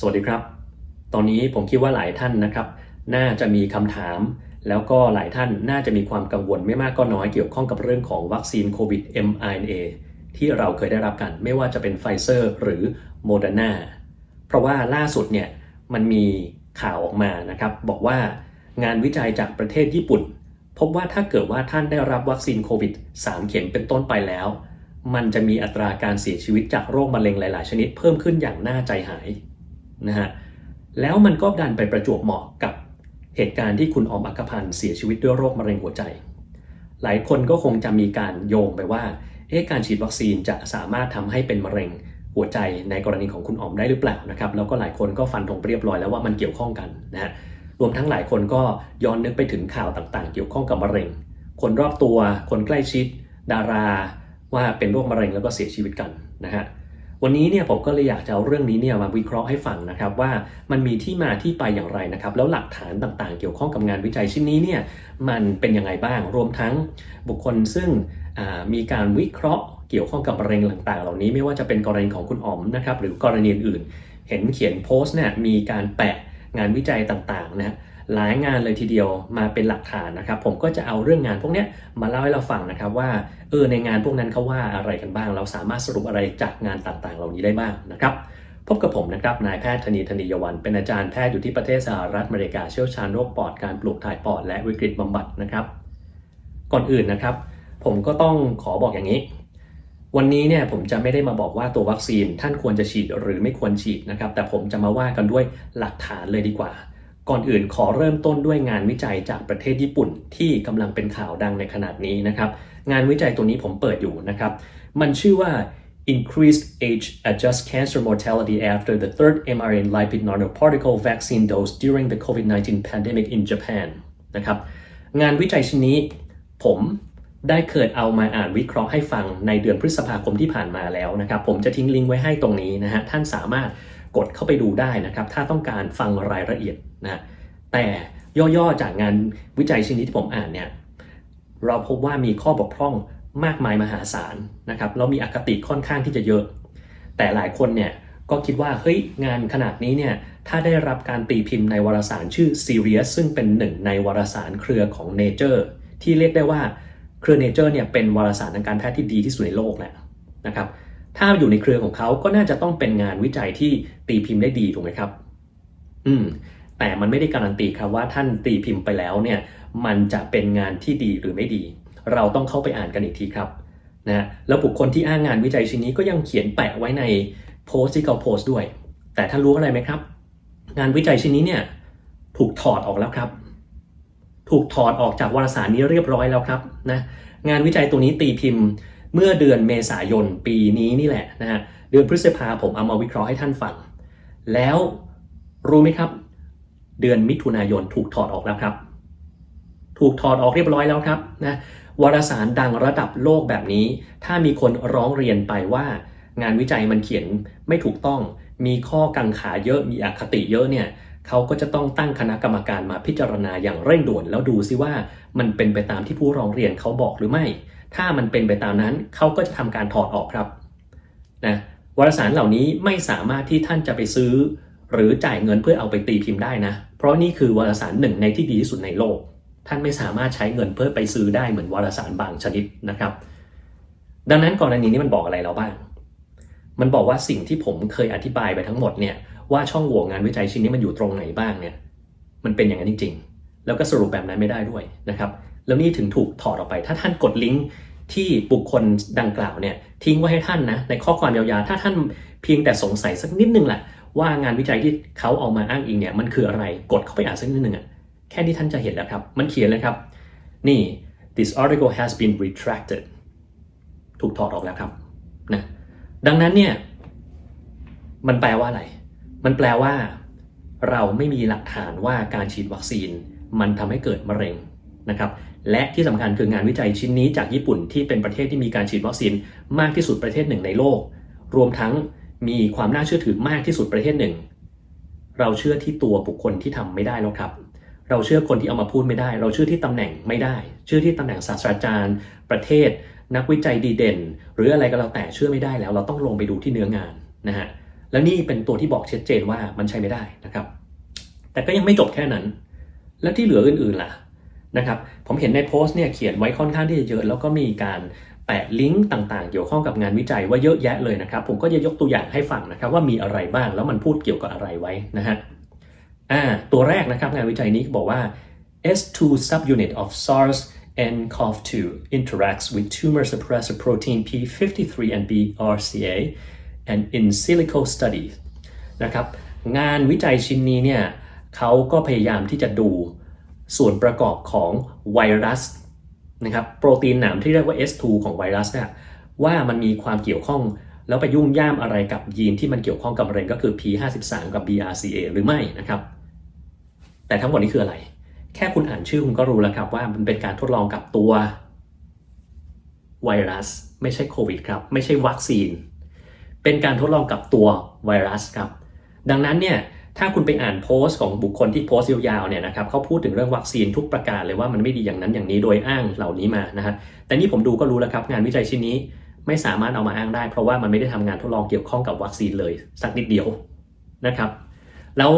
สวัสดีครับ ตอนนี้ผมคิดว่าหลายท่านนะครับ น่าจะมีคำถาม แล้วก็หลายท่านน่าจะมีความกังวลไม่มากก็น้อยเกี่ยวข้องกับเรื่องของวัคซีนโควิด mRNA ที่เราเคยได้รับกัน ไม่ว่าจะเป็นไฟเซอร์หรือโมเดอร์นาเพราะว่าล่าสุดเนี่ยมันมีข่าวออกมานะครับ บอกว่างานวิจัยจากประเทศญี่ปุ่น พบว่าถ้าเกิดว่าท่านได้รับวัคซีนโควิด 3 เข็มเป็นต้นไปแล้ว มันจะมีอัตราการเสียชีวิตจากโรคมะเร็งหลาย ๆ ชนิดเพิ่มขึ้นอย่างน่าใจหาย นะฮะแล้วมันก็ดันไปประจวบเหมาะกับเหตุการณ์ที่คุณออมอักพันธ์เสียชีวิตด้วยโรคมะเร็งหัวใจ หลายคนก็คงจะมีการโยงไปว่าเอ๊ะการฉีดวัคซีนจะสามารถทำให้เป็นมะเร็งหัวใจในกรณีของคุณออมได้หรือเปล่านะครับแล้วก็หลายคนก็ฟันธงเรียบร้อยแล้วว่ามันเกี่ยวข้องกันนะฮะรวมทั้งหลายคนก็ย้อนนึกไปถึงข่าวต่างๆ เกี่ยวข้องกับมะเร็ง คนรอบตัว คนใกล้ชิด ดารา ว่าเป็นโรคมะเร็งแล้วก็เสียชีวิตกันนะฮะ วันนี้เนี่ยผมก็เลยอยากจะเอาเรื่องนี้เนี่ยมาวิเคราะห์ให้ฟังนะครับว่ามันมีที่มาที่ไปอย่างไรนะครับแล้วหลักฐานต่างๆ เกี่ยวข้องกับงานวิจัยชิ้นนี้เนี่ยมันเป็นยังไงบ้าง รวมทั้งบุคคลซึ่งมีการวิเคราะห์เกี่ยวข้องกับมะเร็งต่าง ๆ เหล่านี้ไม่ว่าจะเป็นกรณีของคุณอ๋อมนะครับหรือกรณีอื่น เห็นเขียนโพสต์เนี่ยมีการแปะงานวิจัยต่างๆนะ หลายงานเลยทีเดียวมาเป็นหลักฐานนะครับ ผมก็จะเอาเรื่องงานพวกนี้มาเล่าให้เราฟังนะครับว่าเออในงานพวกนั้นเขาว่าอะไรกันบ้าง เราสามารถสรุปอะไรจากงานต่างๆ เหล่านี้ได้บ้างนะครับพบกับผมนะครับนายแพทย์ธนีธนียวันเป็นอาจารย์แพทย์อยู่ที่ประเทศสหรัฐอเมริกาเชี่ยวชาญโรคปอดการปลูกถ่ายปอดและวิกฤตบำบัดนะครับ ก่อนอื่นนะครับ ผมก็ต้องขอบอกอย่างนี้ วันนี้เนี่ยผมจะไม่ได้มาบอกว่าตัววัคซีนท่านควรจะฉีดหรือไม่ควรฉีดนะครับ แต่ผมจะมาว่ากันด้วยหลักฐานเลยดีกว่า ก่อนอื่นขอเริ่มต้นด้วยงานวิจัยจากประเทศญี่ปุ่นที่กำลังเป็นข่าวดังในขนาดนี้นะครับ งานวิจัยตัวนี้ผมเปิดอยู่นะครับ มันชื่อว่า increased age adjust cancer mortality after the third mRNA lipid nanoparticle vaccine dose during the COVID-19 pandemic in Japan นะครับงานวิจัยชิ้นนี้ผมได้เคยเอามาอ่านวิเคราะห์ให้ฟังในเดือนพฤษภาคมที่ผ่านมาแล้วนะครับ ผมจะทิ้งลิงก์ไว้ให้ตรงนี้นะฮะท่านสามารถกดเข้าไปดูได้นะครับ ถ้าต้องการฟังรายละเอียด นะแต่ย่อๆจากงานวิจัยชิ้นนี้ที่ผมอ่านเนี่ยเราพบว่ามีข้อบกพร่องมากมายมหาศาลนะครับเรามีอคติค่อนข้างที่จะเยอะ แต่หลายคนเนี่ยก็คิดว่าเฮ้ยงานขนาดนี้เนี่ยถ้าได้รับการตีพิมพ์ในวารสารชื่อ Serious ซึ่งเป็นหนึ่งในวารสารเครือของ Nature ที่เรียกได้ว่าเครือ Nature เนี่ยเป็นวารสารทางการแพทย์ที่ดีที่สุดในโลกแหละนะครับถ้าอยู่ในเครือของเขาก็น่าจะต้องเป็นงานวิจัยที่ตีพิมพ์ได้ดีถูกไหมครับ อืม แต่มันไม่ได้การันตีครับว่าท่านตีพิมพ์ไปแล้วเนี่ยมันจะเป็นงานที่ดีหรือไม่ดี เราต้องเข้าไปอ่านกันอีกทีครับนะแล้วบุคคลที่อ้างงานวิจัยชิ้นนี้ก็ยังเขียนแปะไว้ในโพสต์ที่เขาโพสต์ด้วย แต่ท่านรู้อะไรไหมครับ งานวิจัยชิ้นนี้เนี่ยถูกถอดออกแล้วครับ ถูกถอดออกจากวารสารนี้เรียบร้อยแล้วครับนะงานวิจัยตัวนี้ตีพิมพ์เมื่อเดือนเมษายนปีนี้นี่แหละนะฮะเดือนพฤษภาผมเอามาวิเคราะห์ให้ท่านฟัง แล้วรู้ไหมครับ เดือนมิถุนายนถูกถอดออกแล้วครับ ถูกถอดออกเรียบร้อยแล้วครับนะวารสารดังระดับโลกแบบนี้ ถ้ามีคนร้องเรียนไปว่า งานวิจัยมันเขียนไม่ถูกต้อง มีข้อกังขาเยอะมีอคติเยอะเนี่ยเขาก็จะต้องตั้งคณะกรรมการมาพิจารณาอย่างเร่งด่วน แล้วดูซิว่ามันเป็นไปตามที่ผู้ร้องเรียนเขาบอกหรือไม่ ถ้ามันเป็นไปตามนั้นเขาก็จะทำการถอดออกครับนะวารสารเหล่านี้ไม่สามารถที่ท่านจะไปซื้อ หรือจ่ายเงินเพื่อเอาไปตีพิมพ์ได้นะ เพราะนี่คือวารสารหนึ่งในที่ดีที่สุดในโลก ท่านไม่สามารถใช้เงินเพื่อไปซื้อได้เหมือนวารสารบางชนิดนะครับ ดังนั้นกรณีนี้มันบอกอะไรเราบ้าง มันบอกว่าสิ่งที่ผมเคยอธิบายไปทั้งหมดเนี่ยว่าช่องโหว่งานวิจัยชิ้นนี้มันอยู่ตรงไหนบ้างเนี่ย มันเป็นอย่างนั้นจริง ๆ แล้วก็สรุปแบบนั้นไม่ได้ด้วยนะครับ แล้วนี่ถึงถูกถอดออกไป ถ้าท่านกดลิงก์ที่บุคคลดังกล่าวเนี่ยทิ้งไว้ให้ท่านนะในข้อความยาวๆ ถ้าท่านเพียงแต่สงสัยสักนิดนึงแหละ ว่างานวิจัยที่เขาเอามาอ้างอิงเนี่ยมันคืออะไรกดเข้าไปอ่านสักนิดหนึ่งอะแค่นี้ท่านจะเห็นแล้วครับ มันเขียนเลยครับ นี่ this article has been retracted ถูกถอดออกแล้วครับนะดังนั้นเนี่ยมันแปลว่าอะไร มันแปลว่า เราไม่มีหลักฐานว่าการฉีดวัคซีน มันทำให้เกิดมะเร็งนะครับ และที่สำคัญคืองานวิจัยชิ้นนี้จากญี่ปุ่นที่เป็นประเทศที่มีการฉีดวัคซีนมากที่สุดประเทศหนึ่งในโลก รวมทั้ง มีความน่าเชื่อถือมากที่สุดประเทศหนึ่ง เราเชื่อที่ตัวบุคคลที่ทำไม่ได้แล้วครับ เราเชื่อคนที่เอามาพูดไม่ได้ เราเชื่อที่ตำแหน่งไม่ได้ เชื่อที่ตำแหน่งศาสตราจารย์ ประเทศ นักวิจัยดีเด่น หรืออะไรก็แล้วแต่เชื่อไม่ได้แล้ว เราต้องลงไปดูที่เนื้องานนะฮะแล้วนี่เป็นตัวที่บอกชัดเจนว่ามันใช้ไม่ได้นะครับ แต่ก็ยังไม่จบแค่นั้น แล้วที่เหลืออื่นๆล่ะนะครับผมเห็นในโพสต์เนี่ยเขียนไว้ค่อนข้างที่จะเยอะแล้วก็มีการ แปะลิงก์ต่างๆ เกี่ยวข้องกับงานวิจัยว่าเยอะแยะเลยนะครับ ผมก็จะยกตัวอย่างให้ฟังนะครับว่ามีอะไรบ้างแล้วมันพูดเกี่ยวกับอะไรไว้นะฮะอ่าตัวแรกนะครับงานวิจัยนี้บอกว่า S2 subunit of SARS and CoV-2 interacts with tumor suppressor protein P53 and BRCA and in silico studies นะครับงานวิจัยชิ้นนี้เนี่ยเขาก็พยายามที่จะดูส่วนประกอบของไวรัส นะครับโปรตีนหนามที่เรียกว่า S2 ของไวรัสเนี่ยว่ามันมีความเกี่ยวข้อง แล้วไปยุ่งย่ามอะไรกับยีนที่มันเกี่ยวข้องกับมะเร็งก็คือ P53 กับ BRCA หรือไม่นะครับ แต่ทั้งหมดนี้คืออะไร แค่คุณอ่านชื่อคุณก็รู้แล้วครับว่ามันเป็นการทดลองกับตัวไวรัส ไม่ใช่โควิดครับ ไม่ใช่วัคซีน เป็นการทดลองกับตัวไวรัสครับ ดังนั้นเนี่ย ถ้าคุณไปอ่านโพสต์ของบุคคลที่โพสต์ยาวๆเนี่ยนะครับเขาพูดถึงเรื่องวัคซีนทุกประการเลยว่ามันไม่ดีอย่างนั้นอย่างนี้โดยอ้างเหล่านี้มานะฮะแต่นี่ผมดูก็รู้แล้วครับงานวิจัยชิ้นนี้ไม่สามารถเอามาอ้างได้ เพราะว่ามันไม่ได้ทำงานทดลองเกี่ยวข้องกับวัคซีนเลยสักนิดเดียวนะครับ แล้ว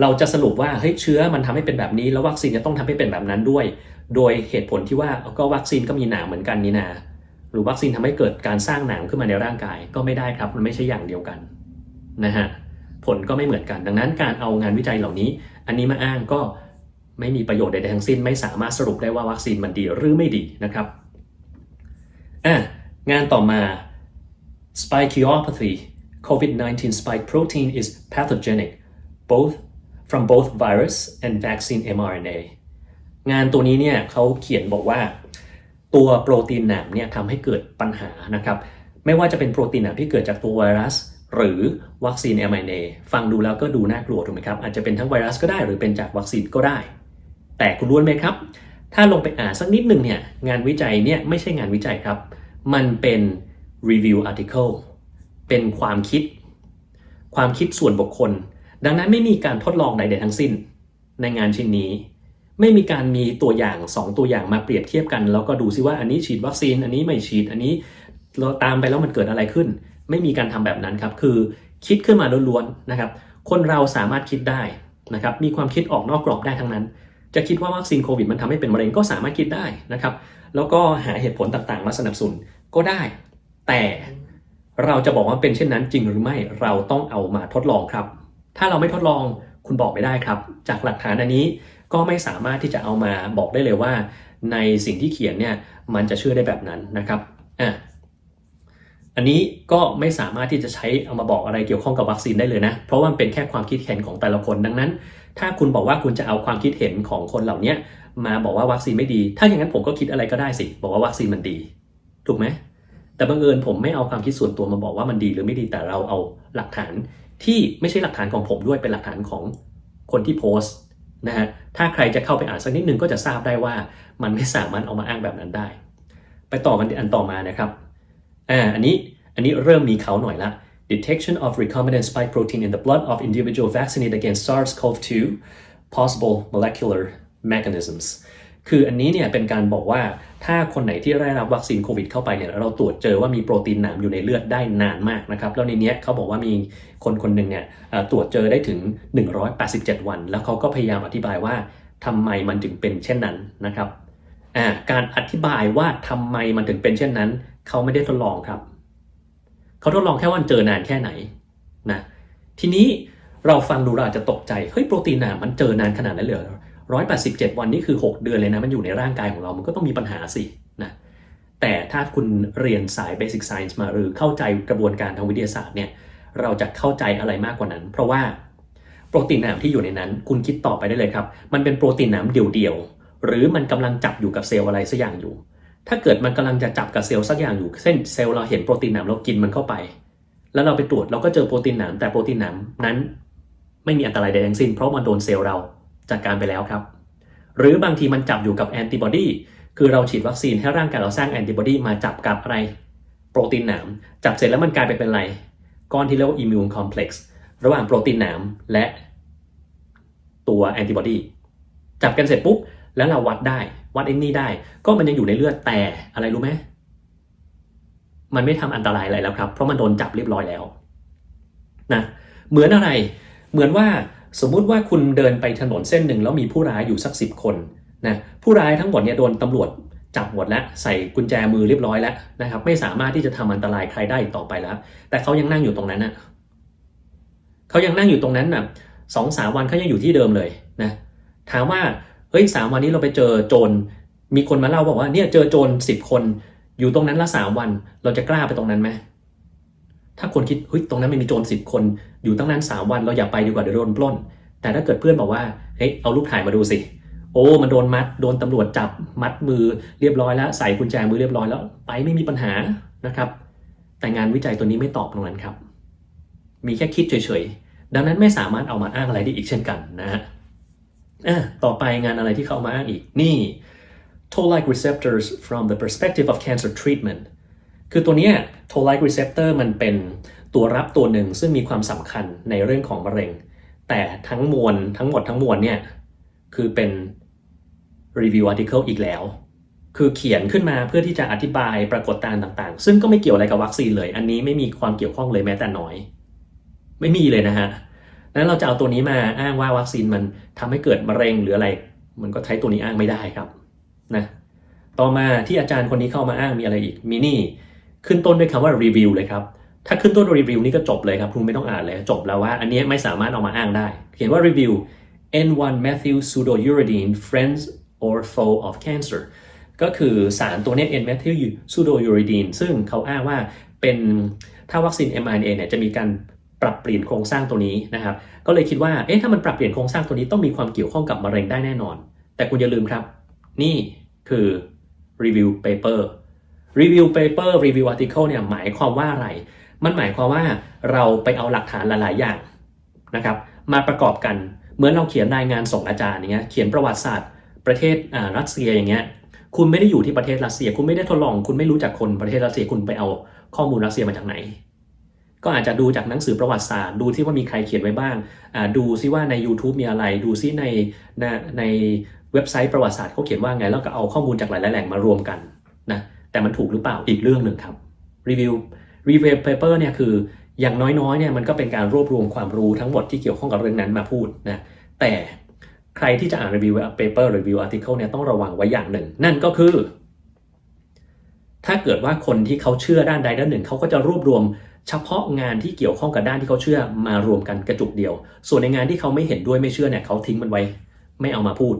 เราจะสรุปว่าเฮ้ยเชื้อมันทำให้เป็นแบบนี้ แล้ววัคซีนจะต้องทำให้เป็นแบบนั้นด้วย โดยเหตุผลที่ว่าก็วัคซีนก็มีหนามเหมือนกันนี่นาหรือวัคซีนทำให้เกิดการสร้างหนามขึ้นมาในร่างกายก็ไม่ได้ครับ มันไม่ใช่อย่างเดียวกันนะฮะ ผลก็ไม่เหมือนกัน ดังนั้นการเอางานวิจัยเหล่านี้ อันนี้มาอ้างก็ไม่มีประโยชน์ใดๆทั้งสิ้น ไม่สามารถสรุปได้ว่าวัคซีนมันดีหรือไม่ดีนะครับอะงานต่อมา spikiopathy COVID-19 spike protein is pathogenic both from both virus and vaccine mRNA งานตัวนี้เนี่ยเขาเขียนบอกว่า ตัวโปรตีนหนามเนี่ยทำให้เกิดปัญหานะครับ ไม่ว่าจะเป็นโปรตีนหนามที่เกิดจากตัวไวรัส หรือวัคซีน mRNA ฟังดูแล้วก็ดูน่ากลัวถูกไหมครับ อาจจะเป็นทั้งไวรัสก็ได้หรือเป็นจากวัคซีนก็ได้ แต่คุณรู้ไหมครับ ถ้าลงไปอ่านสักนิดหนึ่งเนี่ยงานวิจัยเนี่ยไม่ใช่งานวิจัยครับ มันเป็น review article เป็นความคิด ความคิดส่วนบุคคล ดังนั้นไม่มีการทดลองใดๆทั้งสิ้น ในงานชิ้นนี้ ไม่มีการมีตัวอย่าง 2 ตัวอย่างมาเปรียบเทียบกัน แล้วก็ดูซิว่าอันนี้ฉีดวัคซีนอันนี้ไม่ฉีดอันนี้เราตามไปแล้วมันเกิดอะไรขึ้น ไม่มีการทำแบบนั้นครับ คือคิดขึ้นมาล้วนๆนะครับ คนเราสามารถคิดได้นะครับ มีความคิดออกนอกกรอบได้ทั้งนั้น จะคิดว่าวัคซีนโควิดมันทำให้เป็นมะเร็งก็สามารถคิดได้นะครับ แล้วก็หาเหตุผลต่างๆ มาสนับสนุนก็ได้ แต่เราจะบอกว่าเป็นเช่นนั้นจริงหรือไม่ เราต้องเอามาทดลองครับ ถ้าเราไม่ทดลองคุณบอกไม่ได้ครับ จากหลักฐานอันนี้ก็ไม่สามารถที่จะเอามาบอกได้เลยว่า ในสิ่งที่เขียนเนี่ยมันจะเชื่อได้แบบนั้นนะครับอะ อันนี้ก็ไม่สามารถที่จะใช้เอามาบอกอะไรเกี่ยวข้องกับวัคซีนได้เลยนะ เพราะว่ามันเป็นแค่ความคิดเห็นของแต่ละคนดังนั้น ถ้าคุณบอกว่าคุณจะเอาความคิดเห็นของคนเหล่านี้มาบอกว่าวัคซีนไม่ดี ถ้าอย่างนั้นผมก็คิดอะไรก็ได้สิ บอกว่าวัคซีนมันดี ถูกไหมแต่บังเอิญผมไม่เอาความคิดส่วนตัวมาบอกว่ามันดีหรือไม่ดีแต่เราเอาหลักฐานที่ไม่ใช่หลักฐานของผมด้วยเป็นหลักฐานของคนที่โพสต์นะฮะถ้าใครจะเข้าไปอ่านสักนิดนึงก็จะทราบได้ว่ามันไม่สามารถเอามาอ้างแบบนั้นได้ ไปต่อกันอันต่อมานะครับ อ่าอันนี้อันนี้เริ่มมีเขาหน่อยละ detection of recombinant spike protein in the blood of individual vaccinated against SARS-CoV-2 possible molecular mechanisms คืออันนี้เนี่ยเป็นการบอกว่าถ้าคนไหนที่ได้รับวัคซีนโควิดเข้าไปเนี่ยเราตรวจเจอว่ามีโปรตีนหนามอยู่ในเลือดได้นานมากนะครับแล้วในนี้เขาบอกว่ามีคนคนหนึ่งเนี่ยตรวจเจอได้ถึง 187 วัน แล้วเขาก็พยายามอธิบายว่าทำไมมันถึงเป็นเช่นนั้นนะครับอ่าการอธิบายว่าทำไมมันถึงเป็นเช่นนั้น เขาไม่ได้ทดลองครับ เขาทดลองแค่ว่าเจอนานแค่ไหนนะทีนี้เราฟังดูเราอาจจะตกใจเฮ้ยโปรตีนหนามมันเจอนานขนาดนั้นเลยเหรอร้อยแปดสิบเจ็ดวันนี่คือ 6 เดือนเลยนะ มันอยู่ในร่างกายของเรามันก็ต้องมีปัญหาสินะแต่ถ้าคุณเรียนสาย Basic Science มาหรือเข้าใจกระบวนการทางวิทยาศาสตร์เนี่ยเราจะเข้าใจอะไรมากกว่านั้น เพราะว่าโปรตีนหนามที่อยู่ในนั้น คุณคิดต่อไปได้เลยครับ มันเป็นโปรตีนหนามเดี่ยวๆหรือมันกำลังจับอยู่กับเซลล์อะไรสักอย่างอยู่ ถ้าเกิดมันกำลังจะจับกับเซลล์สักอย่างอยู่ เช่นเซลล์เราเห็นโปรตีนหนามเรากินมันเข้าไป แล้วเราไปตรวจเราก็เจอโปรตีนหนามแต่โปรตีนหนามนั้น ไม่มีอันตรายใดทั้งสิ้น เพราะมันโดนเซลล์เราจัดการไปแล้วครับ หรือบางทีมันจับอยู่กับแอนติบอดีคือเราฉีดวัคซีนให้ร่างกายเราสร้างแอนติบอดีมาจับกับอะไร โปรตีนหนามจับเสร็จแล้วมันกลายไปเป็นอะไรก้อนที่เรียกว่าอิมมูนคอมเพล็กซ์ระหว่างโปรตีนหนามและตัวแอนติบอดีจับกันเสร็จปุ๊บแล้วเราวัดได้ วัดเอ็นนี่ได้ ก็มันยังอยู่ในเลือดแต่อะไรรู้ไหมมันไม่ทำอันตรายอะไรแล้วครับ เพราะมันโดนจับเรียบร้อยแล้วนะเหมือนอะไร เหมือนว่าสมมุติว่าคุณเดินไปถนนเส้นหนึ่งแล้วมีผู้ร้ายอยู่สักสิบคนนะผู้ร้ายทั้งหมดเนี่ยโดนตำรวจจับหมดแล้วใส่กุญแจมือเรียบร้อยแล้วนะครับไม่สามารถที่จะทำอันตรายใครได้อีกต่อไปแล้ว แต่เขายังนั่งอยู่ตรงนั้นน่ะเขายังนั่งอยู่ตรงนั้นน่ะสองสามวันเขายังอยู่ที่เดิมเลยนะถามว่า เฮ้ยสามวันนี้เราไปเจอโจรมีคนมาเล่าบอกว่าเนี่ยเจอโจรสิบคนอยู่ตรงนั้นละสามวัน เราจะกล้าไปตรงนั้นไหมถ้าคนคิดเฮ้ยตรงนั้นไม่มีโจรสิบคน อยู่ตั้งนั้นสามวันเราอย่าไปดีกว่าเดี๋ยวโดนปล้น แต่ถ้าเกิดเพื่อนบอกว่าเฮ้ยเอารูปถ่ายมาดูสิ โอ้มันโดนมัดโดนตำรวจจับมัดมือเรียบร้อยแล้วใส่กุญแจมือเรียบร้อยแล้ว ไปไม่มีปัญหานะครับ แต่งานวิจัยตัวนี้ไม่ตอบตรงนั้นครับ มีแค่คิดเฉยๆดังนั้นไม่สามารถเอามาอ้างอะไรได้อีกเช่นกันนะฮะ อะต่อไปงานอะไรที่เขาเอามาอ้างอีก นี่ toll-like receptors from the perspective of cancer treatment คือตัวนี้ toll-like receptor มันเป็นตัวรับตัวหนึ่งซึ่งมีความสำคัญในเรื่องของมะเร็ง แต่ทั้งมวลทั้งหมดทั้งมวลเนี่ย คือเป็น review article อีกแล้ว คือเขียนขึ้นมาเพื่อที่จะอธิบายปรากฏการณ์ต่างๆ ซึ่งก็ไม่เกี่ยวอะไรกับวัคซีนเลย อันนี้ไม่มีความเกี่ยวข้องเลยแม้แต่น้อย ไม่มีเลยนะฮะ นั้นเราจะเอาตัวนี้มาอ้างว่าวัคซีนมันทำให้เกิดมะเร็งหรืออะไร มันก็ใช้ตัวนี้อ้างไม่ได้ครับนะต่อมาที่อาจารย์คนนี้เข้ามาอ้างมีอะไรอีกมีนี่ขึ้นต้นด้วยคำว่ารีวิวเลยครับถ้าขึ้นต้นรีวิวนี่ก็จบเลยครับคุณไม่ต้องอ่านเลยจบแล้วว่า อันนี้ไม่สามารถเอามาอ้างได้ เขียนว่ารีวิว N1 methyl pseudouridine friends or foe of cancer ก็คือสารตัวนี้ N methyl pseudouridine ซึ่งเขาอ้างว่าเป็นถ้าวัคซีน mRNA เนี่ยจะมีการ ปรับเปลี่ยนโครงสร้างตัวนี้นะครับ ก็เลยคิดว่า เอ๊ะ ถ้ามันปรับเปลี่ยนโครงสร้างตัวนี้ต้องมีความเกี่ยวข้องกับมะเร็งได้แน่นอน แต่คุณอย่าลืมครับ นี่คือ review paper review paper review article เนี่ยหมายความว่าอะไร มันหมายความว่าเราไปเอาหลักฐานหลาย ๆ อย่างนะครับ มาประกอบกัน เหมือนเราเขียนรายงานส่งอาจารย์อย่างเงี้ย เขียนประวัติศาสตร์ ประเทศอ่ารัสเซียอย่างเงี้ย คุณไม่ได้อยู่ที่ประเทศรัสเซีย คุณไม่ได้ทดลอง คุณไม่รู้จักคนประเทศรัสเซีย คุณไปเอาข้อมูลรัสเซียมาจากไหน ก็อาจจะดูจากหนังสือประวัติศาสตร์ ดูที่ว่ามีใครเขียนไว้บ้าง ดูซิว่าใน YouTube มีอะไร ดูซิในในในเว็บไซต์ประวัติศาสตร์เขาเขียนว่าไง แล้วก็เอาข้อมูลจากหลายๆแหล่งมารวมกันนะ แต่มันถูกหรือเปล่าอีกเรื่องหนึ่งครับ รีวิวรีวิวเปเปอร์เนี่ยคืออย่างน้อยๆเนี่ยมันก็เป็นการรวบรวมความรู้ทั้งหมดที่เกี่ยวข้องกับเรื่องนั้นมาพูดนะ แต่ใครที่จะอ่านรีวิวเปเปอร์รีวิวอาร์ติเคิลเนี่ยต้องระวังไว้อย่างหนึ่ง นั่นก็คือ ถ้าเกิดว่าคนที่เขาเชื่อด้านใดด้านหนึ่งเขาก็จะรวบรวม เฉพาะงานที่เกี่ยวข้องกับด้านที่เขาเชื่อมารวมกันกระจุกเดียว ส่วนในงานที่เขาไม่เห็นด้วยไม่เชื่อเนี่ยเขาทิ้งมันไว้ ไม่เอามาพูด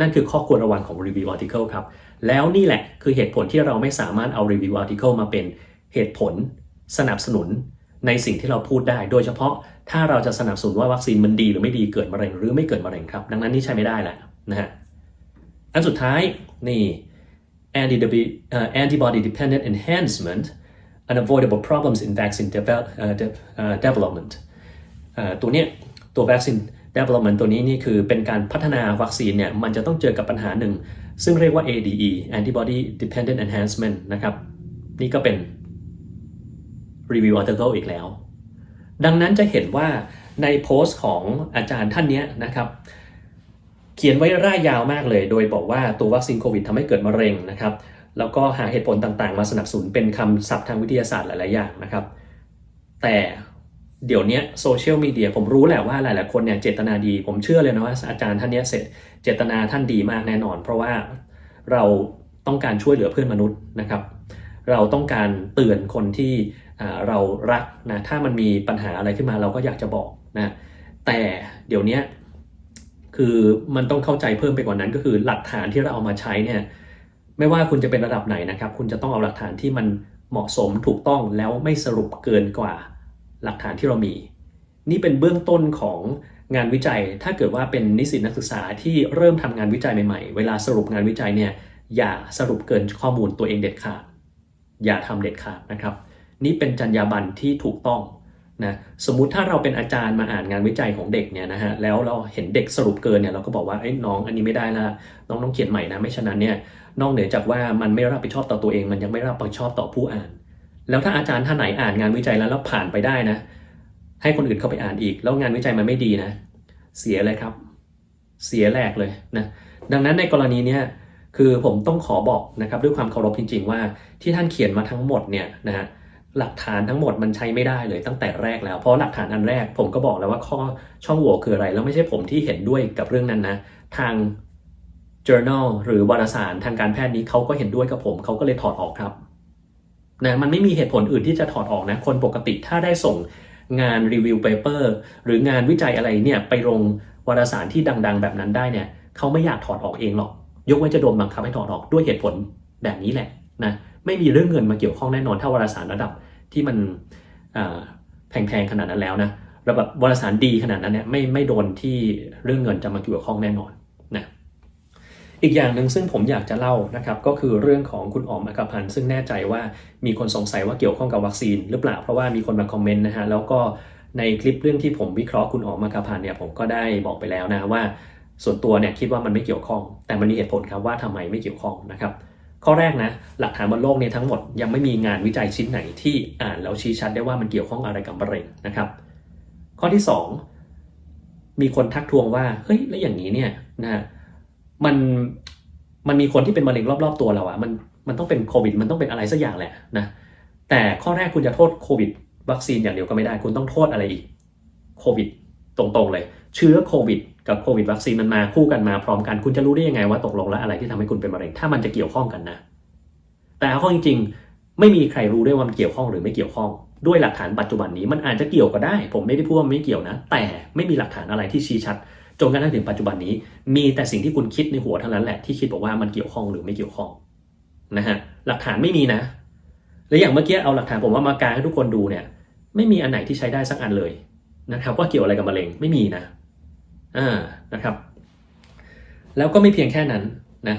นั่นคือข้อควรระวังของ Review Article ครับ แล้วนี่แหละคือเหตุผลที่เราไม่สามารถเอา Review Article มาเป็นเหตุผลสนับสนุนในสิ่งที่เราพูดได้ โดยเฉพาะถ้าเราจะสนับสนุนว่าวัคซีนมันดีหรือไม่ดีเกิดมะเร็งหรือไม่เกิดมะเร็งครับ ดังนั้นนี่ใช้ไม่ได้แหละนะฮะอันสุดท้ายนี่ antibody uh, antibody dependent enhancement unavoidable problems in vaccine develop, uh, de, uh, development ตัวเนี้ยตัว vaccine development ตัวนี้นี่คือเป็นการพัฒนาวัคซีนเนี่ยมันจะต้องเจอกับปัญหาหนึ่ง ซึ่งเรียกว่า ADE antibody dependent enhancement นะครับ นี่ก็เป็น review article อีกแล้ว ดังนั้นจะเห็นว่าในโพสต์ของอาจารย์ท่านนี้นะครับเขียนไว้ร่ายยาวมากเลย โดยบอกว่าตัววัคซีนโควิดทำให้เกิดมะเร็งนะครับ แล้วก็หาเหตุผลต่างๆ มาสนับสนุนเป็นคำศัพท์ทางวิทยาศาสตร์หลายๆอย่างนะครับ แต่เดี๋ยวนี้โซเชียลมีเดียผมรู้แหละว่าหลายๆคนเนี่ยเจตนาดี ผมเชื่อเลยนะว่าอาจารย์ท่านเนี้ยเสร็จเจตนาท่านดีมากแน่นอน เพราะว่าเราต้องการช่วยเหลือเพื่อนมนุษย์นะครับ เราต้องการเตือนคนที่เรารักนะถ้ามันมีปัญหาอะไรขึ้นมาเราก็อยากจะบอกนะแต่เดี๋ยวนี้คือมันต้องเข้าใจเพิ่มไปกว่านั้นก็คือหลักฐานที่เราเอามาใช้เนี่ย ไม่ว่าคุณจะเป็นระดับไหนนะครับ คุณจะต้องเอาหลักฐานที่มันเหมาะสมถูกต้องแล้วไม่สรุปเกินกว่าหลักฐานที่เรามี นี่เป็นเบื้องต้นของงานวิจัย ถ้าเกิดว่าเป็นนิสิตนักศึกษาที่เริ่มทำงานวิจัยใหม่ๆ เวลาสรุปงานวิจัยเนี่ยอย่าสรุปเกินข้อมูลตัวเองเด็ดขาด อย่าทำเด็ดขาดนะครับ นี่เป็นจรรยาบรรณที่ถูกต้องนะสมมุติถ้าเราเป็นอาจารย์มาอ่านงานวิจัยของเด็กเนี่ยนะฮะแล้วเราเห็นเด็กสรุปเกินเนี่ยเราก็บอกว่าไอ้น้องอันนี้ไม่ได้ละน้องต้องเขียนใหม่นะไม่ฉะนั้นเนี่ย นอกเหนือจากว่ามันไม่รับผิดชอบต่อตัวเอง มันยังไม่รับผิดชอบต่อผู้อ่าน แล้วถ้าอาจารย์ท่านไหนอ่านงานวิจัยแล้วแล้วผ่านไปได้นะ ให้คนอื่นเข้าไปอ่านอีก แล้วงานวิจัยมันไม่ดีนะ เสียเลยครับ เสียแหลกเลยนะดังนั้นในกรณีเนี้ยคือผมต้องขอบอกนะครับด้วยความเคารพจริง ๆ ว่าที่ท่านเขียนมาทั้งหมดเนี่ยนะฮะหลักฐานทั้งหมดมันใช้ไม่ได้เลยตั้งแต่แรกแล้ว เพราะหลักฐานอันแรกผมก็บอกแล้วว่าข้อช่องโหว่คืออะไร แล้วไม่ใช่ผมที่เห็นด้วยกับเรื่องนั้นนะ ทาง journal หรือวารสารทางการแพทย์นี้เขาก็เห็นด้วยกับผมเขาก็เลยถอดออกครับนะมันไม่มีเหตุผลอื่นที่จะถอดออกนะคนปกติถ้าได้ส่งงานรีวิวเปเปอร์หรืองานวิจัยอะไรเนี่ยไปลงวารสารที่ดัง ๆ แบบนั้นได้เนี่ยเขาไม่อยากถอดออกเองหรอก ยกเว้นจะโดนบังคับให้ถอดออกด้วยเหตุผลแบบนี้แหละนะไม่มีเรื่องเงินมาเกี่ยวข้องแน่นอนถ้าวารสารระดับที่มันแพงๆขนาดนั้นแล้วนะระดับวารสารดีขนาดนั้นเนี่ยไม่ไม่โดนที่เรื่องเงินจะมาเกี่ยวข้องแน่นอนนะ อีกอย่างหนึ่งซึ่งผมอยากจะเล่านะครับก็คือเรื่องของคุณอ๋อมอักพันธ์ซึ่งแน่ใจว่ามีคนสงสัยว่าเกี่ยวข้องกับวัคซีนหรือเปล่าเพราะว่ามีคนมาคอมเมนต์นะฮะแล้วก็ในคลิปเรื่องที่ผมวิเคราะห์คุณอ๋อมอักพันธ์เนี่ยผมก็ได้บอกไปแล้วนะว่า ส่วนตัวเนี่ยคิดว่ามันไม่เกี่ยวข้อง แต่มันมีเหตุผลครับว่าทำไมไม่เกี่ยวข้องนะครับข้อแรกนะหลักฐานบนโลกเนี่ยทั้งหมดยังไม่มีงานวิจัยชิ้นไหนที่อ่านแล้วชี้ชัดได้ว่ามันเกี่ยวข้องอะไรกับมะเร็งนะครับข้อที่ 2 มีคนทักทวงว่าเฮ้ยแล้วอย่างนี้เนี่ยนะ มันมันมีคนที่เป็นมะเร็งรอบๆตัวเราอะมันมันต้องเป็นโควิด มันต้องเป็นอะไรสักอย่างแหละนะแต่ข้อแรกคุณจะโทษโควิด วัคซีนอย่างเดียวก็ไม่ได้ คุณต้องโทษอะไรอีกโควิด ตรงๆเลย เชื้อโควิด กับโควิดวัคซีนมันมาคู่กันมาพร้อมกัน คุณจะรู้ได้ยังไงว่าตกลงแล้วอะไรที่ทำให้คุณเป็นมะเร็งถ้ามันจะเกี่ยวข้องกันนะ แต่เอาข้อจริงๆ ไม่มีใครรู้ได้ว่ามันเกี่ยวข้องหรือไม่เกี่ยวข้อง ด้วยหลักฐานปัจจุบันนี้มันอาจจะเกี่ยวก็ได้ ผมไม่ได้พูดว่าไม่เกี่ยวนะ แต่ไม่มีหลักฐานอะไรที่ชี้ชัด จนกระทั่งถึงปัจจุบันนี้ มีแต่สิ่งที่คุณคิดในหัวเท่านั้นแหละที่คิดบอกว่ามันเกี่ยวข้องหรือไม่เกี่ยวข้องนะฮะหลักฐานไม่มีนะ และอย่างเมื่อกี้เอาหลักฐานผมว่ามากางให้ทุกคนดูเนี่ย ไม่มีอันไหนที่ใช้ได้สักอันเลยนะครับ ว่าเกี่ยวอะไรกับมะเร็งไม่มีนะอ่านะครับ แล้วก็ไม่เพียงแค่นั้นนะ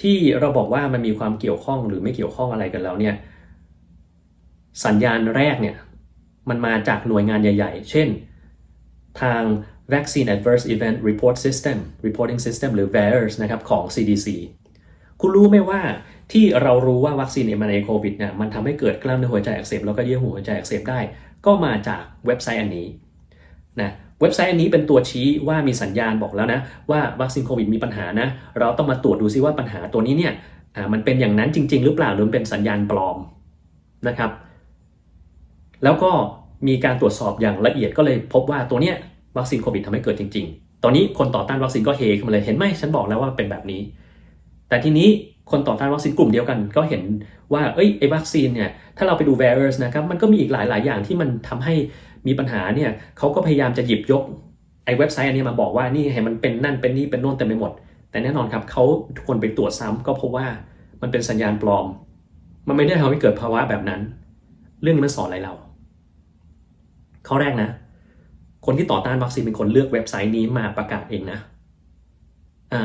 ที่เราบอกว่ามันมีความเกี่ยวข้องหรือไม่เกี่ยวข้องอะไรกันแล้วเนี่ยสัญญาณแรกเนี่ยมันมาจากหน่วยงานใหญ่ ๆ เช่น ทาง Vaccine Adverse Event Report System Reporting System หรือ VAERS นะครับของ CDC คุณรู้ไหมว่าที่เรารู้ว่าวัคซีน mRNA โควิดเนี่ยมันทำให้เกิดกล้ามเนื้อหัวใจอักเสบแล้วก็เยื่อหุ้มหัวใจอักเสบได้ ก็มาจากเว็บไซต์อันนี้นะเว็บไซต์อันนี้เป็นตัวชี้ว่ามีสัญญาณบอกแล้วนะว่าวัคซีนโควิดมีปัญหานะเราต้องมาตรวจดูซิว่าปัญหาตัวนี้เนี่ยมันเป็นอย่างนั้นจริง ๆ หรือเปล่าหรือเป็นสัญญาณปลอมนะครับ แล้วก็มีการตรวจสอบอย่างละเอียดก็เลยพบว่าตัวเนี้ย วัคซีนโควิดทำให้เกิดจริง ๆ ตอนนี้คนต่อต้านวัคซีนก็เฮขึ้นมาเลยเห็นไหมฉันบอกแล้วว่าเป็นแบบนี้ แต่ทีนี้คนต่อต้านวัคซีนกลุ่มเดียวกัน ก็เห็นว่าเอ้ยไอ้วัคซีนเนี่ยถ้าเราไปดู variants นะครับมันก็มีอีกหลาย ๆ อย่างที่มันทำให้มีปัญหาเนี่ยเขาก็พยายามจะหยิบยกไอ้เว็บไซต์อันนี้มาบอกว่านี่ให้มันเป็นนั่นเป็นนี่เป็นโน่นเต็มไปหมด แต่แน่นอนครับเขาทุกคนไปตรวจซ้ำก็พบว่ามันเป็นสัญญาณปลอม มันไม่ได้ทำให้เกิดภาวะแบบนั้น เรื่องนี้มันสอนอะไรเราข้อแรกนะ คนที่ต่อต้านวัคซีนเป็นคนเลือกเว็บไซต์นี้มาประกาศเองนะอ่า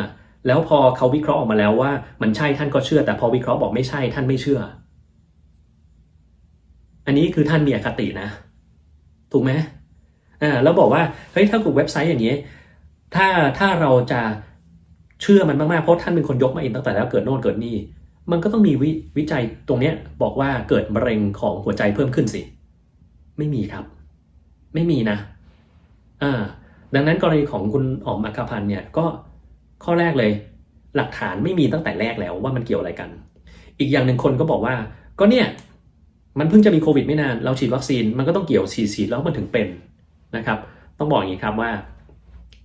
แล้วพอเขาวิเคราะห์ออกมาแล้วว่า มันใช่ท่านก็เชื่อ แต่พอวิเคราะห์บอกไม่ใช่ท่านไม่เชื่อ อันนี้คือท่านมีอคตินะ ถูกไหมอ่าแล้วบอกว่าเฮ้ยถ้ากูเว็บไซต์อย่างนี้ ถ้าถ้าเราจะเชื่อมันมากๆเพราะท่านเป็นคนยกมาเองตั้งแต่แล้วเกิดโน่นเกิดนี่มันก็ต้องมีวิวิจัยตรงเนี้ยบอกว่าเกิดมะเร็งของหัวใจเพิ่มขึ้นสิ ไม่มีครับ ไม่มีนะ อ่าดังนั้นกรณีของคุณอ๋อมอัคพันธ์เนี่ยก็ข้อแรกเลย หลักฐานไม่มีตั้งแต่แรกแล้วว่ามันเกี่ยวอะไรกัน อีกอย่างหนึ่งคนก็บอกว่า ก็เนี่ยมันเพิ่งจะมีโควิดไม่นานเราฉีดวัคซีนมันก็ต้องเกี่ยวฉีดฉีดแล้วมันถึงเป็นนะครับ ต้องบอกอย่างนี้ครับว่า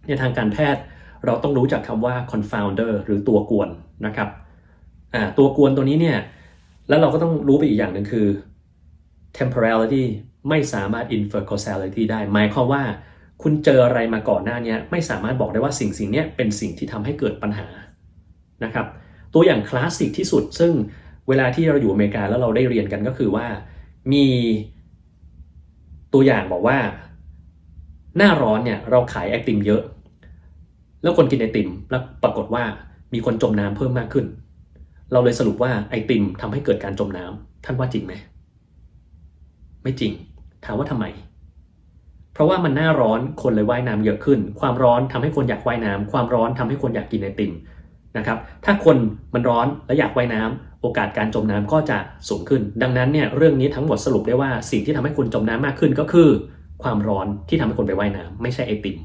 ในทางการแพทย์เราต้องรู้จักคำว่า confounder หรือตัวกวนนะครับอ่าตัวกวนตัวนี้เนี่ยแล้วเราก็ต้องรู้ไปอีกอย่างหนึ่งคือ temporality ไม่สามารถ infer causality ได้ หมายความว่า คุณเจออะไรมาก่อนหน้านี้ไม่สามารถบอกได้ว่าสิ่งสิ่งนี้เป็นสิ่งที่ทำให้เกิดปัญหานะครับ ตัวอย่างคลาสสิกที่สุด ซึ่งเวลาที่เราอยู่อเมริกาแล้วเราได้เรียนกันก็คือว่ามีตัวอย่างบอกว่า หน้าร้อนเนี่ยเราขายไอติมเยอะ แล้วคนกินไอติมแล้วปรากฏว่ามีคนจมน้ำเพิ่มมากขึ้น เราเลยสรุปว่าไอติมทำให้เกิดการจมน้ำท่านว่าจริงไหมไม่จริง ถามว่าทำไม ราะว่ามันหน้าร้อนคนเลยว่ายน้ำเยอะขึ้น ความร้อนทำให้คนอยากว่ายน้ำความร้อนทำให้คนอยากกินไอติมนะครับ ถ้าคนมันร้อนและอยากว่ายน้ำโอกาสการจมน้ำก็จะสูงขึ้น ดังนั้นเนี่ยเรื่องนี้ทั้งหมดสรุปได้ว่าสิ่งที่ทำให้คุณจมน้ำมากขึ้นก็คือ ความร้อนที่ทำให้คนไปว่ายน้ำไม่ใช่ไอติม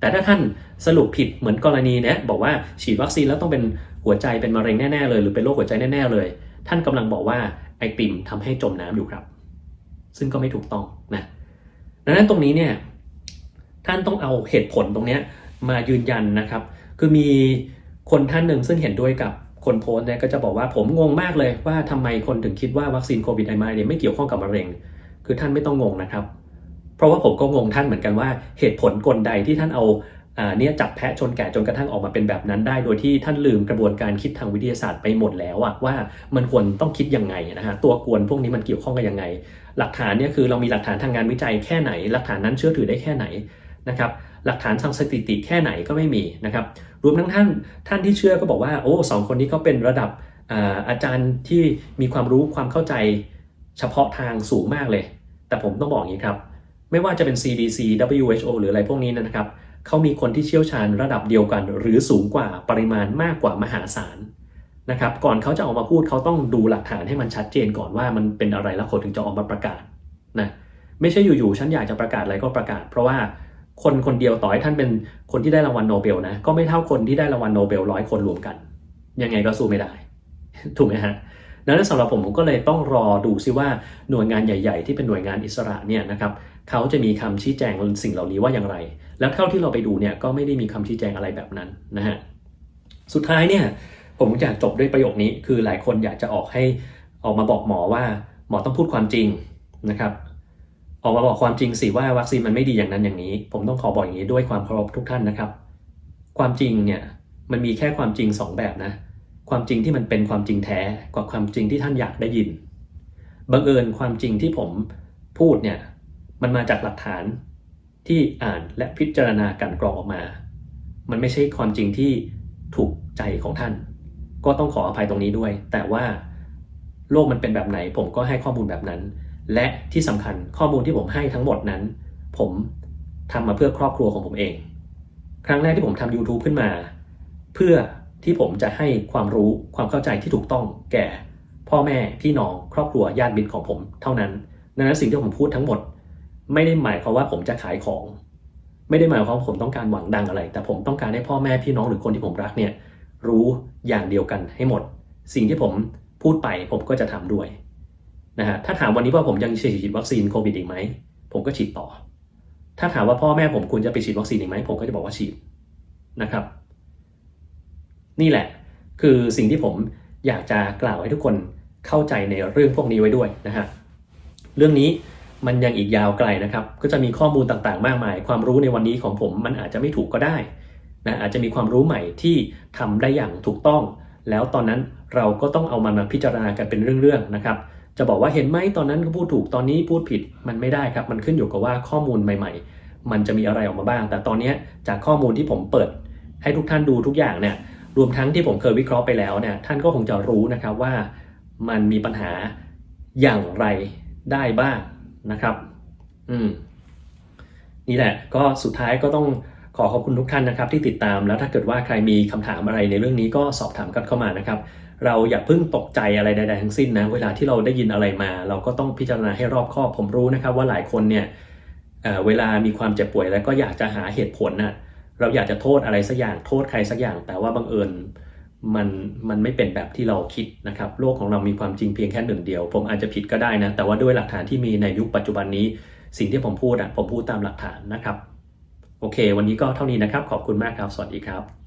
แต่ถ้าท่านสรุปผิดเหมือนกรณีเนี้ยบอกว่าฉีดวัคซีนแล้วต้องเป็นหัวใจเป็นมะเร็งแน่ๆเลย หรือเป็นโรคหัวใจแน่ๆเลย ท่านกำลังบอกว่าไอติมทำให้จมน้ำอยู่ครับ ซึ่งก็ไม่ถูกต้องนะ ดังนั้นตรงนี้เนี่ยท่านต้องเอาเหตุผลตรงนี้มายืนยันนะครับ คือมีคนท่านหนึ่งซึ่งเห็นด้วยกับคนโพสต์เนี่ยก็จะบอกว่าผมงงมากเลยว่าทำไมคนถึงคิดว่าวัคซีนโควิดไอมาเนี่ยไม่เกี่ยวข้องกับมะเร็ง คือท่านไม่ต้องงงนะครับ เพราะว่าผมก็งงท่านเหมือนกันว่าเหตุผลกลใดที่ท่านเอา เนี่ยจับแพะชนแกะจนกระทั่งออกมาเป็นแบบนั้นได้ โดยที่ท่านลืมกระบวนการคิดทางวิทยาศาสตร์ไปหมดแล้วอะว่ามันควรต้องคิดยังไงนะฮะตัวกวนพวกนี้มันเกี่ยวข้องกันยังไง หลักฐานเนี่ยคือเรามีหลักฐานทางงานวิจัยแค่ไหน หลักฐานนั้นเชื่อถือได้แค่ไหนนะครับหลักฐานทางสถิติแค่ไหนก็ไม่มีนะครับรวมทั้งท่านท่านที่เชื่อก็บอกว่าโอ้สองคนนี้เขาเป็นระดับอาอาจารย์ที่มีความรู้ความเข้าใจเฉพาะทางสูงมากเลย แต่ผมต้องบอกอย่างนี้ครับ ไม่ว่าจะเป็น CDC WHO หรืออะไรพวกนี้นะครับ เขามีคนที่เชี่ยวชาญระดับเดียวกัน หรือสูงกว่าปริมาณมากกว่ามหาศาลนะครับก่อนเขาจะออกมาพูดเขาต้องดูหลักฐานให้มันชัดเจนก่อนว่ามันเป็นอะไรแล้วคนถึงจะออกมาประกาศนะไม่ใช่อยู่ๆฉันอยากจะประกาศอะไรก็ประกาศ เพราะว่าคนคนเดียวต่อให้ท่านเป็นคนที่ได้รางวัลโนเบลนะก็ไม่เท่าคนที่ได้รางวัลโนเบลร้อยคนรวมกัน ยังไงก็สู้ไม่ได้ ถูกไหมฮะดังนั้นสำหรับผมผมก็เลยต้องรอดูซิว่าหน่วยงานใหญ่ ๆ ที่เป็นหน่วยงานอิสระเนี่ยนะครับเขาจะมีคำชี้แจงสิ่งเหล่านี้ว่าอย่างไร แล้วเท่าที่เราไปดูเนี่ยก็ไม่ได้มีคำชี้แจงอะไรแบบนั้นนะฮะสุดท้ายเนี่ยผมอยากจบด้วยประโยคนี้ คือหลายคนอยากจะออกให้ออกมาบอกหมอว่าหมอต้องพูดความจริงนะครับออกมาบอกความจริงสิว่าวัคซีนมันไม่ดีอย่างนั้นอย่างนี้ ผมต้องขอบอกอย่างนี้ด้วยความเคารพทุกท่านนะครับ ความจริงเนี่ยมันมีแค่ความจริงสองแบบนะ ความจริงที่มันเป็นความจริงแท้กับความจริงที่ท่านอยากได้ยินบังเอิญความจริงที่ผมพูดเนี่ยมันมาจากหลักฐาน ที่อ่านและพิจารณากันกรองออกมา มันไม่ใช่ความจริงที่ถูกใจของท่าน ก็ต้องขออภัยตรงนี้ด้วย แต่ว่าโลกมันเป็นแบบไหน ผมก็ให้ข้อมูลแบบนั้น และที่สำคัญข้อมูลที่ผมให้ทั้งหมดนั้น ผมทำมาเพื่อครอบครัวของผมเอง ครั้งแรกที่ผมทำ YouTube ขึ้นมา เพื่อที่ผมจะให้ความรู้ความเข้าใจที่ถูกต้องแก่ พ่อแม่พี่น้องครอบครัวญาติมิตรของผมเท่านั้นดังนั้นสิ่งที่ผมพูดทั้งหมด ไม่ได้หมายความว่าผมจะขายของ ไม่ได้หมายความว่าผมต้องการหวังดังอะไร แต่ผมต้องการให้พ่อแม่พี่น้องหรือคนที่ผมรักเนี่ยรู้อย่างเดียวกันให้หมด สิ่งที่ผมพูดไปผมก็จะทำด้วยนะฮะถ้าถามวันนี้ว่าผมยังฉีดวัคซีนโควิดอีกไหมผมก็ฉีดต่อ ถ้าถามว่าพ่อแม่ผมควรจะไปฉีดวัคซีนอีกไหมผมก็จะบอกว่าฉีดนะครับ นี่แหละคือสิ่งที่ผมอยากจะกล่าวให้ทุกคนเข้าใจในเรื่องพวกนี้ไว้ด้วยนะฮะเรื่องนี้ มันยังอีกยาวไกลนะครับ ก็จะมีข้อมูลต่างๆ มากมาย ความรู้ในวันนี้ของผมมันอาจจะไม่ถูกก็ได้นะอาจจะมีความรู้ใหม่ที่ทำได้อย่างถูกต้อง แล้วตอนนั้นเราก็ต้องเอามันมาพิจารณากันเป็นเรื่องๆนะครับ จะบอกว่าเห็นไหมตอนนั้นก็พูดถูกตอนนี้พูดผิดมันไม่ได้ครับ มันขึ้นอยู่กับว่าข้อมูลใหม่ ๆ มันจะมีอะไรออกมาบ้าง แต่ตอนนี้จากข้อมูลที่ผมเปิด ให้ทุกท่านดูทุกอย่างเนี่ยรวมทั้งที่ผมเคยวิเคราะห์ไปแล้วเนี่ยท่านก็คงจะรู้นะครับว่ามันมีปัญหาอย่างไรได้บ้าง นะครับ อืม นี่แหละ ก็สุดท้ายก็ต้องขอขอบคุณทุกท่านนะครับ ที่ติดตามแล้วถ้าเกิดว่าใครมีคำถามอะไรในเรื่องนี้ก็สอบถามกันเข้ามานะครับ เราอย่าเพิ่งตกใจอะไรใดๆทั้งสิ้นนะ เวลาที่เราได้ยินอะไรมา เราก็ต้องพิจารณาให้รอบคอบผมรู้นะครับ ว่าหลายคนเนี่ยเเวลามีความเจ็บป่วยแล้วก็อยากจะหาเหตุผลน่ะเราอยากจะโทษอะไรสักอย่างโทษใครสักอย่าง แต่ว่าบังเอิญ มันมันไม่เป็นแบบที่เราคิดนะครับ โลกของเรามีความจริงเพียงแค่หนึ่งเดียว ผมอาจจะผิดก็ได้นะ แต่ว่าด้วยหลักฐานที่มีในยุคปัจจุบันนี้ สิ่งที่ผมพูดอะผมพูดตามหลักฐานนะครับ โอเค วันนี้ก็เท่านี้นะครับ ขอบคุณมากครับ สวัสดีครับ